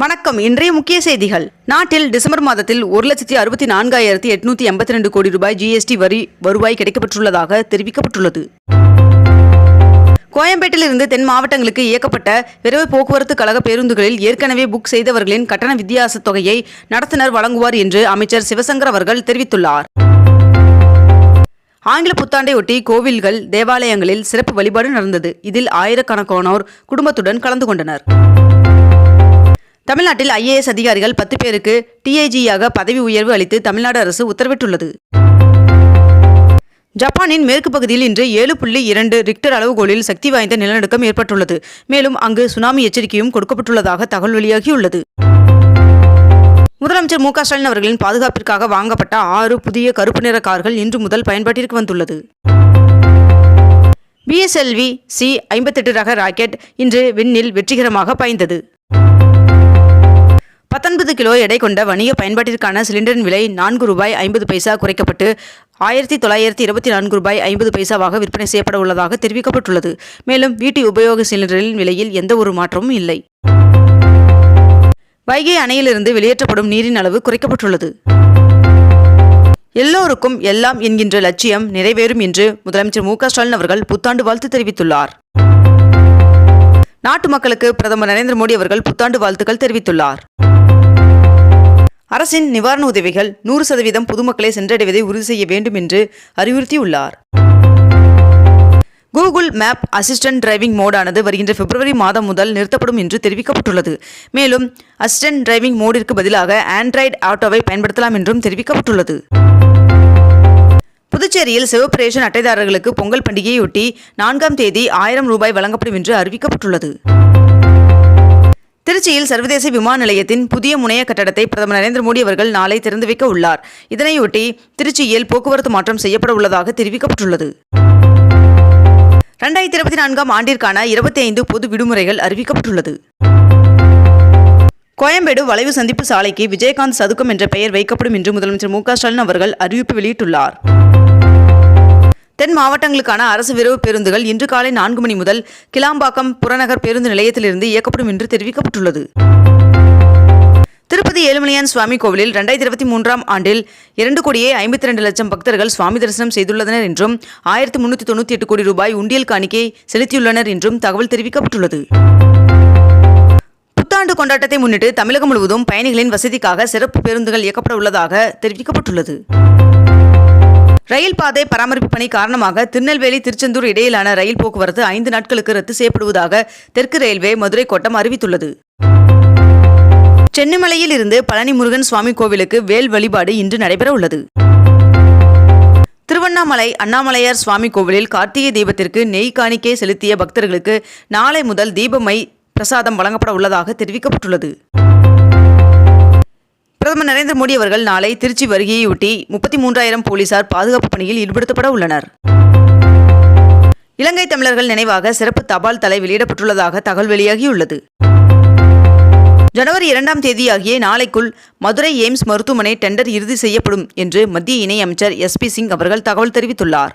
வணக்கம். இன்றைய முக்கிய செய்திகள். நாட்டில் டிசம்பர் மாதத்தில் ஒரு லட்சத்தி அறுபத்தி நான்காயிரத்தி எட்நூத்தி எண்பத்தி ரெண்டு கோடி ரூபாய் ஜிஎஸ்டி வரி வருவாய் கிடைக்கப்பட்டுள்ளதாக தெரிவிக்கப்பட்டுள்ளது. கோயம்பேட்டிலிருந்து தென் மாவட்டங்களுக்கு இயக்கப்பட்ட விரைவு போக்குவரத்து கழக பேருந்துகளில் ஏற்கனவே புக் செய்தவர்களின் கட்டண வித்தியாச தொகையை நடத்துனர் வழங்குவார் என்று அமைச்சர் சிவசங்கர் அவர்கள் தெரிவித்துள்ளார். ஆங்கில புத்தாண்டையொட்டி கோவில்கள் தேவாலயங்களில் சிறப்பு வழிபாடு நடந்தது. இதில் ஆயிரக்கணக்கானோர் குடும்பத்துடன் கலந்து கொண்டனர். தமிழ்நாட்டில் ஐஏஎஸ் அதிகாரிகள் பத்து பேருக்கு டிஐஜியாக பதவி உயர்வு அளித்து தமிழ்நாடு அரசு உத்தரவிட்டுள்ளது. ஜப்பானின் மேற்கு பகுதியில் இன்று ஏழு புள்ளி இரண்டு ரிக்டர் அளவுகோலில் சக்தி வாய்ந்த நிலநடுக்கம் ஏற்பட்டுள்ளது. மேலும் அங்கு சுனாமி எச்சரிக்கையும் கொடுக்கப்பட்டுள்ளதாக தகவல் வெளியாகியுள்ளது. முதலமைச்சர் மு க ஸ்டாலின் அவர்களின் பாதுகாப்பிற்காக வாங்கப்பட்ட ஆறு புதிய கருப்பு நிற கார்கள் இன்று முதல் பயன்பாட்டிற்கு வந்துள்ளது. பிஎஸ்எல்வி சி ஐம்பத்தெட்டு ரக ராக்கெட் இன்று விண்ணில் வெற்றிகரமாக பாய்ந்தது. பத்தொன்பது கிலோ எடை கொண்ட வணிக பயன்பாட்டிற்கான சிலிண்டரின் விலை நான்கு ரூபாய் ஐம்பது பைசா குறைக்கப்பட்டு ஆயிரத்தி தொள்ளாயிரத்தி இருபத்தி நான்கு ரூபாய் ஐம்பது பைசாவாக விற்பனை செய்யப்பட உள்ளதாக தெரிவிக்கப்பட்டுள்ளது. மேலும் வீட்டு உபயோக சிலிண்டரின் விலையில் எந்த ஒரு மாற்றமும் இல்லை. வைகை அணையிலிருந்து வெளியேற்றப்படும் நீரின் அளவு குறைக்கப்பட்டுள்ளது. எல்லோருக்கும் எல்லாம் என்கின்ற லட்சியம் நிறைவேறும் என்று முதலமைச்சர் மு ஸ்டாலின் அவர்கள் புத்தாண்டு வாழ்த்து தெரிவித்துள்ளார். நாட்டு மக்களுக்கு பிரதமர் நரேந்திர மோடி அவர்கள் புத்தாண்டு வாழ்த்துக்கள் தெரிவித்துள்ளார். அரசின் நிவாரண உதவிகள் நூறு சதவீதம் பொதுமக்களை சென்றடைவதை உறுதி செய்ய வேண்டும் என்று அறிவுறுத்தியுள்ளார். கூகுள் மேப் அசிஸ்டன்ட் டிரைவிங் மோடானது வருகின்ற பிப்ரவரி மாதம் முதல் நிறுத்தப்படும் என்று தெரிவிக்கப்பட்டுள்ளது. மேலும் அசிஸ்டன்ட் டிரைவிங் மோடிற்கு பதிலாக ஆண்ட்ராய்டு ஆட்டோவை பயன்படுத்தலாம் என்றும் தெரிவிக்கப்பட்டுள்ளது. புதுச்சேரியில் சிவப்பு ரேஷன் அட்டைதாரர்களுக்கு பொங்கல் பண்டிகையொட்டி நான்காம் தேதி ஆயிரம் ரூபாய் வழங்கப்படும் என்று அறிவிக்கப்பட்டுள்ளது. திருச்சியில் சர்வதேச விமான நிலையத்தின் புதிய முனைய கட்டடத்தை பிரதமர் நரேந்திர மோடி அவர்கள் நாளை திறந்து வைக்க உள்ளார். இதனையொட்டி திருச்சியில் போக்குவரத்து மாற்றம் செய்யப்பட உள்ளதாக தெரிவிக்கப்பட்டுள்ளது. ரெண்டாயிரத்தி இருபத்தி நான்காம் ஆண்டிற்கான இருபத்தி ஐந்து பொது விடுமுறைகள் அறிவிக்கப்பட்டுள்ளது. கோயம்பேடு வளைவு சந்திப்பு சாலைக்கு விஜயகாந்த் சதுக்கம் என்ற பெயர் வைக்கப்படும் என்று முதலமைச்சர் மு க ஸ்டாலின் அவர்கள் அறிவிப்பு வெளியிட்டுள்ளார். தென் மாவட்டங்களுக்கான அரசு விரைவு பேருந்துகள் இன்று காலை நான்கு மணி முதல் கிளாம்பாக்கம் புறநகர் பேருந்து நிலையத்திலிருந்து இயக்கப்படும் என்று தெரிவிக்கப்பட்டுள்ளது. திருப்பதி ஏழுமலையான் சுவாமி கோவிலில் ரெண்டாயிரத்தி இருபத்தி மூன்றாம் ஆண்டில் இரண்டு கோடியே ஐம்பத்தி ரெண்டு லட்சம் பக்தர்கள் சுவாமி தரிசனம் செய்துள்ளனர் என்றும் ஆயிரத்தி முன்னூற்றி தொண்ணூற்றி எட்டு கோடி ரூபாய் உண்டியல் காணிக்கை செலுத்தியுள்ளனர் என்றும் தகவல் தெரிவிக்கப்பட்டுள்ளது. புத்தாண்டு கொண்டாட்டத்தை முன்னிட்டு தமிழகம் முழுவதும் பயணிகளின் வசதிக்காக சிறப்பு பேருந்துகள் இயக்கப்பட உள்ளதாக தெரிவிக்கப்பட்டுள்ளது. ரயில் பாதை பராமரிப்பு பணி காரணமாக திருநெல்வேலி திருச்செந்தூர் இடையிலான ரயில் போக்குவரத்து ஐந்து நாட்களுக்கு ரத்து செய்யப்படுவதாக தெற்கு ரயில்வே மதுரை கோட்டம் அறிவித்துள்ளது. சென்னிமலையில் இருந்து பழனி முருகன் சுவாமி கோவிலுக்கு வேல் வழிபாடு இன்று நடைபெற உள்ளது திருவண்ணாமலை அண்ணாமலையார் சுவாமி கோவிலில் கார்த்திகை தீபத்திற்கு நெய் காணிக்கை செலுத்திய பக்தர்களுக்கு நாளை முதல் தீபமை பிரசாதம் வழங்கப்பட உள்ளதாக தெரிவிக்கப்பட்டுள்ளது. பிரதமர் நரேந்திர மோடி அவர்கள் நாளை திருச்சி வருகையொட்டி முப்பத்தி மூன்றாயிரம் போலீசார் பாதுகாப்பு பணியில் ஈடுபடுத்தப்பட உள்ளனர். இலங்கை தமிழர்கள் நினைவாக சிறப்பு தபால் தலை வெளியிடப்பட்டுள்ளதாக தகவல் வெளியாகியுள்ளது. ஜனவரி இரண்டாம் தேதியாகிய நாளைக்குள் மதுரை எய்ம்ஸ் மருத்துவமனை டெண்டர் இறுதி செய்யப்படும் என்று மத்திய இணையமைச்சர் எஸ் பி சிங் அவர்கள் தகவல் தெரிவித்துள்ளார்.